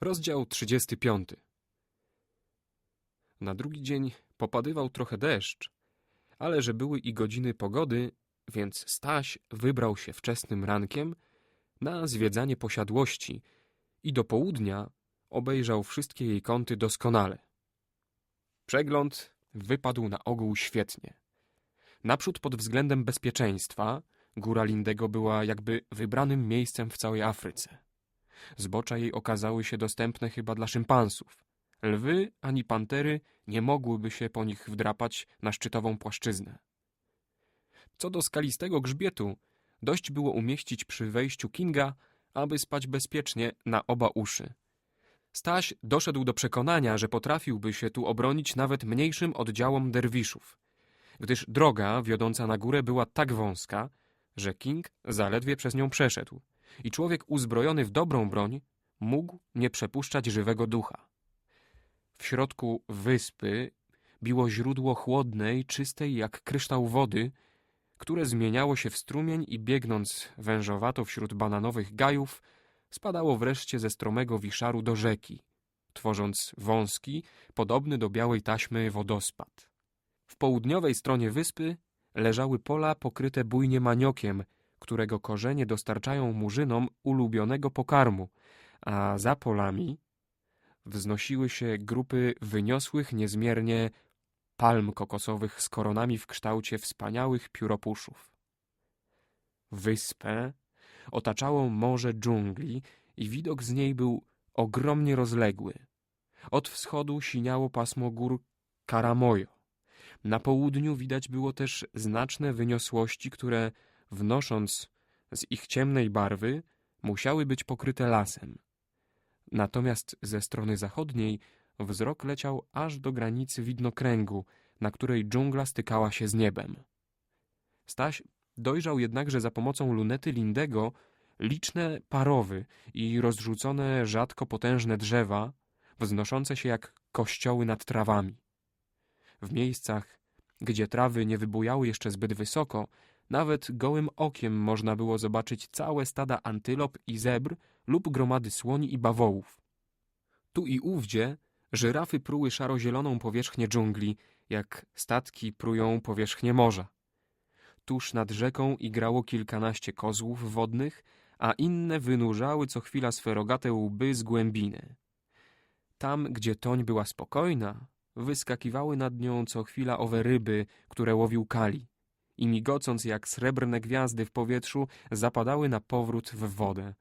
Rozdział 35 Na drugi dzień popadywał trochę deszcz, ale że były i godziny pogody, więc Staś wybrał się wczesnym rankiem na zwiedzanie posiadłości i do południa obejrzał wszystkie jej kąty doskonale. Przegląd wypadł na ogół świetnie. Naprzód pod względem bezpieczeństwa góra Lindego była jakby wybranym miejscem w całej Afryce. Zbocza jej okazały się dostępne chyba dla szympansów. Lwy ani pantery nie mogłyby się po nich wdrapać na szczytową płaszczyznę. Co do skalistego grzbietu, dość było umieścić przy wejściu Kinga, aby spać bezpiecznie na oba uszy. Staś doszedł do przekonania, że potrafiłby się tu obronić nawet mniejszym oddziałom derwiszów, gdyż droga wiodąca na górę była tak wąska, że King zaledwie przez nią przeszedł i człowiek uzbrojony w dobrą broń mógł nie przepuszczać żywego ducha. W środku wyspy biło źródło chłodnej, czystej jak kryształ wody, które zmieniało się w strumień i biegnąc wężowato wśród bananowych gajów, spadało wreszcie ze stromego wiszaru do rzeki, tworząc wąski, podobny do białej taśmy wodospad. W południowej stronie wyspy leżały pola pokryte bujnie maniokiem, którego korzenie dostarczają murzynom ulubionego pokarmu, a za polami wznosiły się grupy wyniosłych niezmiernie palm kokosowych z koronami w kształcie wspaniałych pióropuszów. Wyspę otaczało morze dżungli i widok z niej był ogromnie rozległy. Od wschodu siniało pasmo gór Karamojo. Na południu widać było też znaczne wyniosłości, które, wnosząc z ich ciemnej barwy, musiały być pokryte lasem. Natomiast ze strony zachodniej wzrok leciał aż do granicy widnokręgu, na której dżungla stykała się z niebem. Staś dojrzał jednakże za pomocą lunety Lindego liczne parowy i rozrzucone rzadko potężne drzewa, wznoszące się jak kościoły nad trawami. W miejscach, gdzie trawy nie wybujały jeszcze zbyt wysoko, nawet gołym okiem można było zobaczyć całe stada antylop i zebr lub gromady słoni i bawołów. Tu i ówdzie żyrafy pruły szaro-zieloną powierzchnię dżungli, jak statki prują powierzchnię morza. Tuż nad rzeką igrało kilkanaście kozłów wodnych, a inne wynurzały co chwila swe rogate łby z głębiny. Tam, gdzie toń była spokojna, wyskakiwały nad nią co chwila owe ryby, które łowił Kali i migocąc jak srebrne gwiazdy w powietrzu, zapadały na powrót w wodę.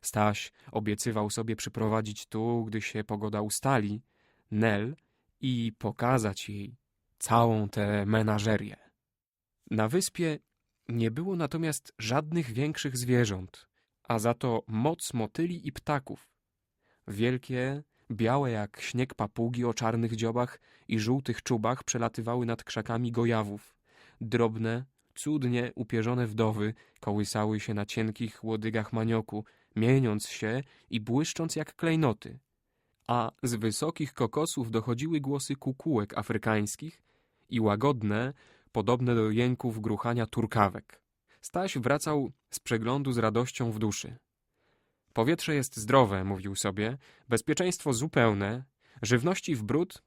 Staś obiecywał sobie przyprowadzić tu, gdy się pogoda ustali, Nel i pokazać jej całą tę menażerię. Na wyspie nie było natomiast żadnych większych zwierząt, a za to moc motyli i ptaków. Wielkie, białe jak śnieg papugi o czarnych dziobach i żółtych czubach przelatywały nad krzakami gojawów. Drobne, cudnie upierzone wdowy kołysały się na cienkich łodygach manioku, mieniąc się i błyszcząc jak klejnoty. A z wysokich kokosów dochodziły głosy kukułek afrykańskich i łagodne, podobne do jęków gruchania turkawek. Staś wracał z przeglądu z radością w duszy. Powietrze jest zdrowe, mówił sobie, bezpieczeństwo zupełne, żywności w bród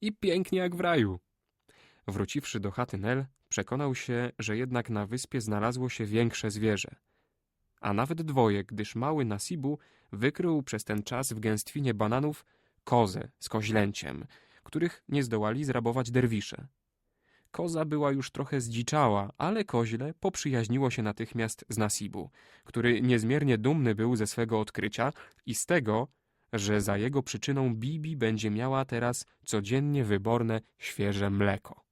i pięknie jak w raju. Wróciwszy do chaty Nel, przekonał się, że jednak na wyspie znalazło się większe zwierzę. A nawet dwoje, gdyż mały Nasibu wykrył przez ten czas w gęstwinie bananów kozę z koźlęciem, których nie zdołali zrabować derwisze. Koza była już trochę zdziczała, ale koźle poprzyjaźniło się natychmiast z Nasibu, który niezmiernie dumny był ze swego odkrycia i z tego, że za jego przyczyną Bibi będzie miała teraz codziennie wyborne, świeże mleko.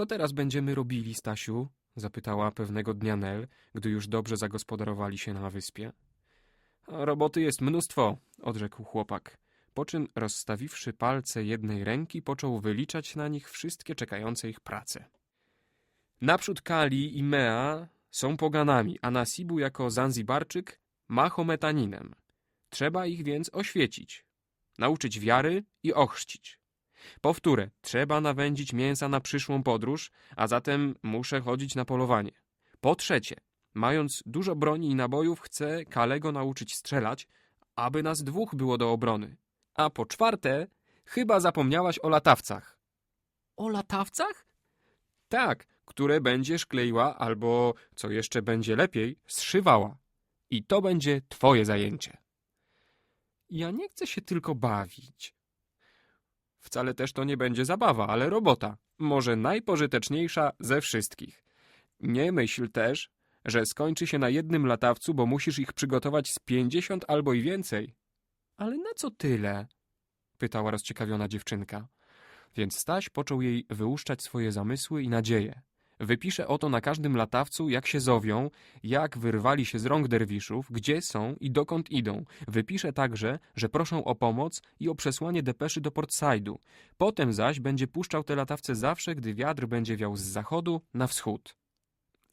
Co teraz będziemy robili, Stasiu? zapytała pewnego dnia Nel, gdy już dobrze zagospodarowali się na wyspie. Roboty jest mnóstwo, odrzekł chłopak po czym rozstawiwszy palce jednej ręki, począł wyliczać na nich wszystkie czekające ich prace. Naprzód Kali i Mea są poganami, a Nasibu jako Zanzibarczyk Mahometaninem. Trzeba ich więc oświecić, nauczyć wiary i ochrzcić. Powtórę, trzeba nawędzić mięsa na przyszłą podróż, a zatem muszę chodzić na polowanie. Po trzecie, mając dużo broni i nabojów, chcę Kalego nauczyć strzelać, aby nas dwóch było do obrony. A po czwarte, chyba zapomniałaś o latawcach. O latawcach? Tak, które będziesz kleiła albo, co jeszcze będzie lepiej, zszywała. I to będzie twoje zajęcie. Ja nie chcę się tylko bawić. Wcale też to nie będzie zabawa, ale robota. Może najpożyteczniejsza ze wszystkich. Nie myśl też, że skończy się na jednym latawcu, bo musisz ich przygotować z pięćdziesiąt albo i więcej. Ale na co tyle? pytała rozciekawiona dziewczynka. Więc Staś począł jej wyłuszczać swoje zamysły i nadzieje. Wypisze oto na każdym latawcu, jak się zowią, jak wyrwali się z rąk derwiszów, gdzie są i dokąd idą. Wypisze także, że proszą o pomoc i o przesłanie depeszy do Portside'u. Potem zaś będzie puszczał te latawce zawsze, gdy wiatr będzie wiał z zachodu na wschód.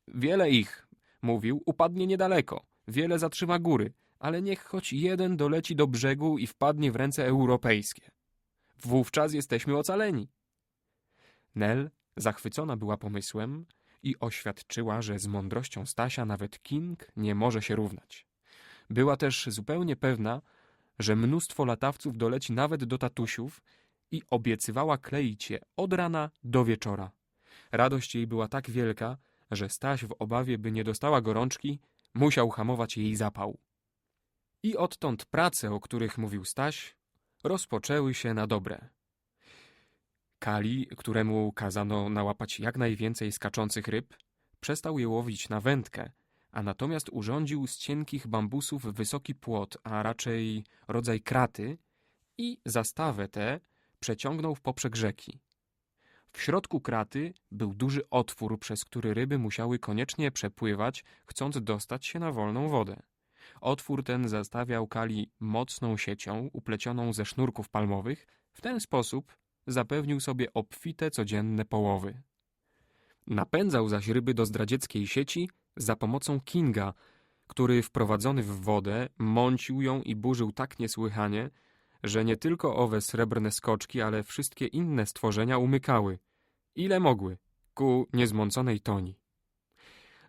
Wiele ich, mówił, upadnie niedaleko. Wiele zatrzyma góry, ale niech choć jeden doleci do brzegu i wpadnie w ręce europejskie. Wówczas jesteśmy ocaleni. Nel zachwycona była pomysłem i oświadczyła, że z mądrością Stasia nawet King nie może się równać. Była też zupełnie pewna, że mnóstwo latawców doleci nawet do tatusiów i obiecywała kleić je od rana do wieczora. Radość jej była tak wielka, że Staś w obawie, by nie dostała gorączki, musiał hamować jej zapał. I odtąd prace, o których mówił Staś, rozpoczęły się na dobre. Kali, któremu kazano nałapać jak najwięcej skaczących ryb, przestał je łowić na wędkę, a natomiast urządził z cienkich bambusów wysoki płot, a raczej rodzaj kraty i zastawę tę przeciągnął w poprzek rzeki. W środku kraty był duży otwór, przez który ryby musiały koniecznie przepływać, chcąc dostać się na wolną wodę. Otwór ten zastawiał Kali mocną siecią uplecioną ze sznurków palmowych. W ten sposób zapewnił sobie obfite codzienne połowy. Napędzał zaś ryby do zdradzieckiej sieci za pomocą Kinga, który wprowadzony w wodę mącił ją i burzył tak niesłychanie, że nie tylko owe srebrne skoczki, ale wszystkie inne stworzenia umykały, ile mogły, ku niezmąconej toni.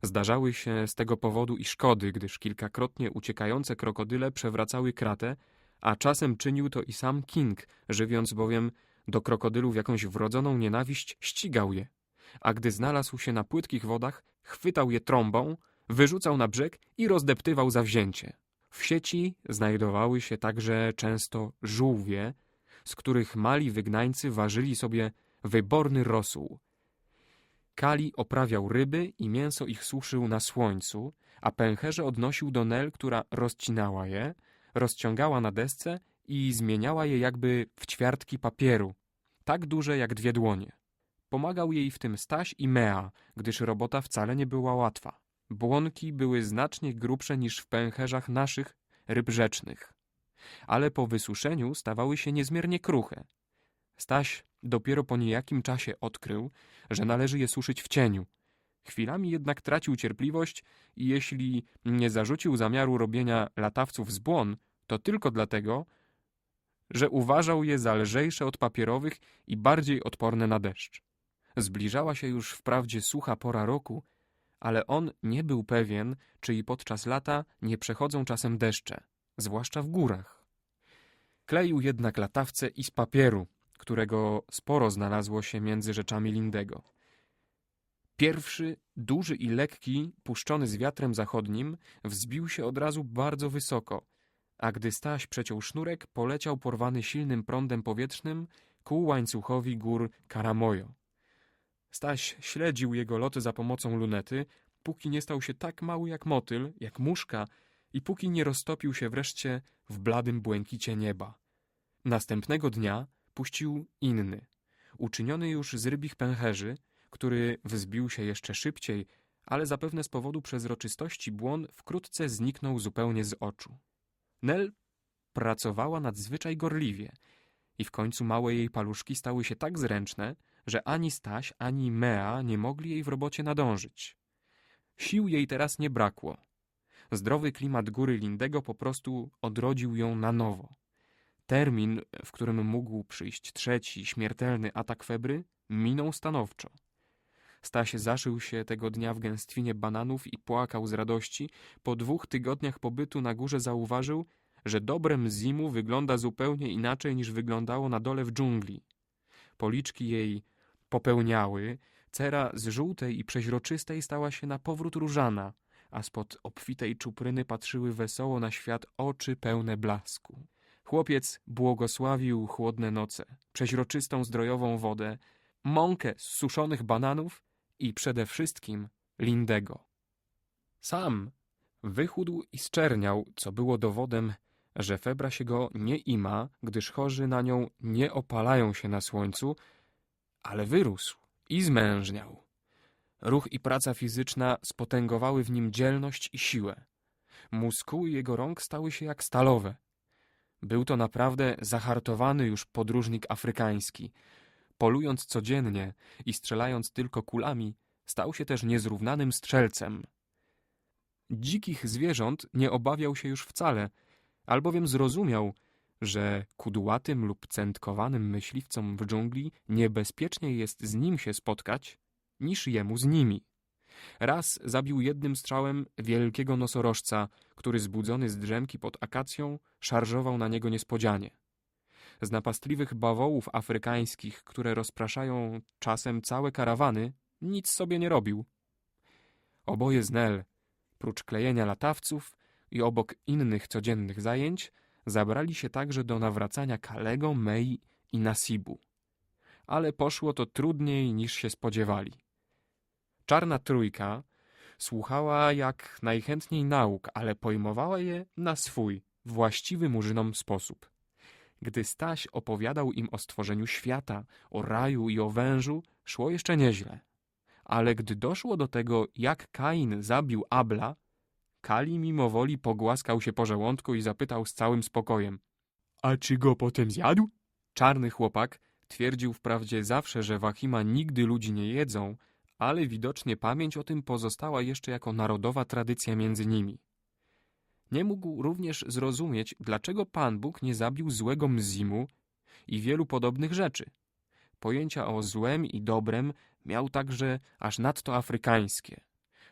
Zdarzały się z tego powodu i szkody, gdyż kilkakrotnie uciekające krokodyle przewracały kratę, a czasem czynił to i sam King, żywiąc bowiem do krokodylów jakąś wrodzoną nienawiść, ścigał je. A gdy znalazł się na płytkich wodach, chwytał je trąbą, wyrzucał na brzeg i rozdeptywał zawzięcie. W sieci znajdowały się także często żółwie, z których mali wygnańcy ważyli sobie wyborny rosół. Kali oprawiał ryby i mięso ich suszył na słońcu, a pęcherze odnosił do Nel, która rozcinała je, rozciągała na desce i zmieniała je jakby w ćwiartki papieru, tak duże jak dwie dłonie. Pomagał jej w tym Staś i Mea, gdyż robota wcale nie była łatwa. Błonki były znacznie grubsze niż w pęcherzach naszych ryb rzecznych, ale po wysuszeniu stawały się niezmiernie kruche. Staś dopiero po niejakim czasie odkrył, że należy je suszyć w cieniu. Chwilami jednak tracił cierpliwość i jeśli nie zarzucił zamiaru robienia latawców z błon, to tylko dlatego, że uważał je za lżejsze od papierowych i bardziej odporne na deszcz. Zbliżała się już wprawdzie sucha pora roku, ale on nie był pewien, czy i podczas lata nie przechodzą czasem deszcze, zwłaszcza w górach. Kleił jednak latawce i z papieru, którego sporo znalazło się między rzeczami Lindego. Pierwszy, duży i lekki, puszczony z wiatrem zachodnim, wzbił się od razu bardzo wysoko, a gdy Staś przeciął sznurek, poleciał porwany silnym prądem powietrznym ku łańcuchowi gór Karamojo. Staś śledził jego loty za pomocą lunety, póki nie stał się tak mały jak motyl, jak muszka i póki nie roztopił się wreszcie w bladym błękicie nieba. Następnego dnia puścił inny, uczyniony już z rybich pęcherzy, który wzbił się jeszcze szybciej, ale zapewne z powodu przezroczystości błon wkrótce zniknął zupełnie z oczu. Nel pracowała nadzwyczaj gorliwie i w końcu małe jej paluszki stały się tak zręczne, że ani Staś, ani Mea nie mogli jej w robocie nadążyć. Sił jej teraz nie brakło. Zdrowy klimat góry Lindego po prostu odrodził ją na nowo. Termin, w którym mógł przyjść trzeci, śmiertelny atak febry, minął stanowczo. Staś zaszył się tego dnia w gęstwinie bananów i płakał z radości. Po dwóch tygodniach pobytu na górze zauważył, że dobrem Zimu wygląda zupełnie inaczej niż wyglądało na dole w dżungli. Policzki jej popełniały, cera z żółtej i przeźroczystej stała się na powrót różana, a spod obfitej czupryny patrzyły wesoło na świat oczy pełne blasku. Chłopiec błogosławił chłodne noce, przeźroczystą zdrojową wodę, mąkę z suszonych bananów i przede wszystkim Lindego. Sam wychudł i zczerniał, co było dowodem, że febra się go nie ima, gdyż chorzy na nią nie opalają się na słońcu, ale wyrósł i zmężniał. Ruch i praca fizyczna spotęgowały w nim dzielność i siłę. Muskuły jego rąk stały się jak stalowe. Był to naprawdę zahartowany już podróżnik afrykański. Polując codziennie i strzelając tylko kulami, stał się też niezrównanym strzelcem. Dzikich zwierząt nie obawiał się już wcale, albowiem zrozumiał, że kudłatym lub centkowanym myśliwcom w dżungli niebezpieczniej jest z nim się spotkać, niż jemu z nimi. Raz zabił jednym strzałem wielkiego nosorożca, który zbudzony z drzemki pod akacją szarżował na niego niespodzianie. Z napastliwych bawołów afrykańskich, które rozpraszają czasem całe karawany, nic sobie nie robił. Oboje z Nel, prócz klejenia latawców i obok innych codziennych zajęć, zabrali się także do nawracania Kalego, Mei i Nasibu. Ale poszło to trudniej niż się spodziewali. Czarna trójka słuchała jak najchętniej nauk, ale pojmowała je na swój, właściwy murzynom sposób. Gdy Staś opowiadał im o stworzeniu świata, o raju i o wężu, szło jeszcze nieźle. Ale gdy doszło do tego, jak Kain zabił Abla, Kali mimowoli pogłaskał się po żołądku i zapytał z całym spokojem. A czy go potem zjadł? Czarny chłopak twierdził wprawdzie zawsze, że Wahima nigdy ludzi nie jedzą, ale widocznie pamięć o tym pozostała jeszcze jako narodowa tradycja między nimi. Nie mógł również zrozumieć, dlaczego Pan Bóg nie zabił złego Mzimu i wielu podobnych rzeczy. Pojęcia o złem i dobrem miał także aż nadto afrykańskie,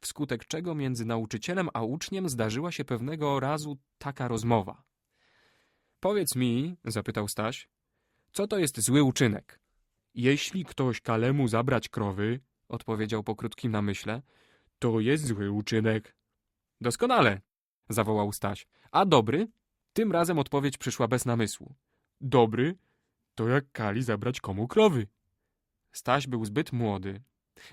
wskutek czego między nauczycielem a uczniem zdarzyła się pewnego razu taka rozmowa. Powiedz mi, zapytał Staś, co to jest zły uczynek? Jeśli ktoś kalemu zabrać krowy, odpowiedział po krótkim namyśle, to jest zły uczynek. Doskonale, zawołał Staś. A dobry? Tym razem odpowiedź przyszła bez namysłu. Dobry? To jak kali zabrać komu krowy. Staś był zbyt młody,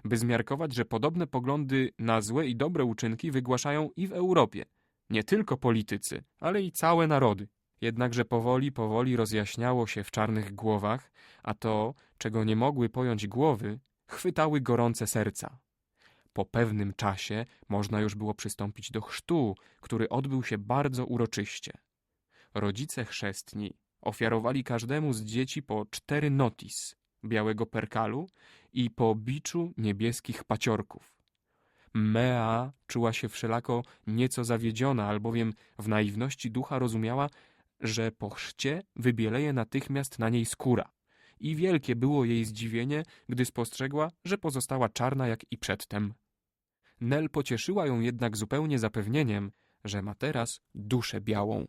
by zmiarkować, że podobne poglądy na złe i dobre uczynki wygłaszają i w Europie. Nie tylko politycy, ale i całe narody. Jednakże powoli, powoli rozjaśniało się w czarnych głowach, a to, czego nie mogły pojąć głowy, chwytały gorące serca. Po pewnym czasie można już było przystąpić do chrztu, który odbył się bardzo uroczyście. Rodzice chrzestni ofiarowali każdemu z dzieci po cztery notis białego perkalu i po biczu niebieskich paciorków. Mea czuła się wszelako nieco zawiedziona, albowiem w naiwności ducha rozumiała, że po chrzcie wybieleje natychmiast na niej skóra. I wielkie było jej zdziwienie, gdy spostrzegła, że pozostała czarna jak i przedtem. Nel pocieszyła ją jednak zupełnie zapewnieniem, że ma teraz duszę białą.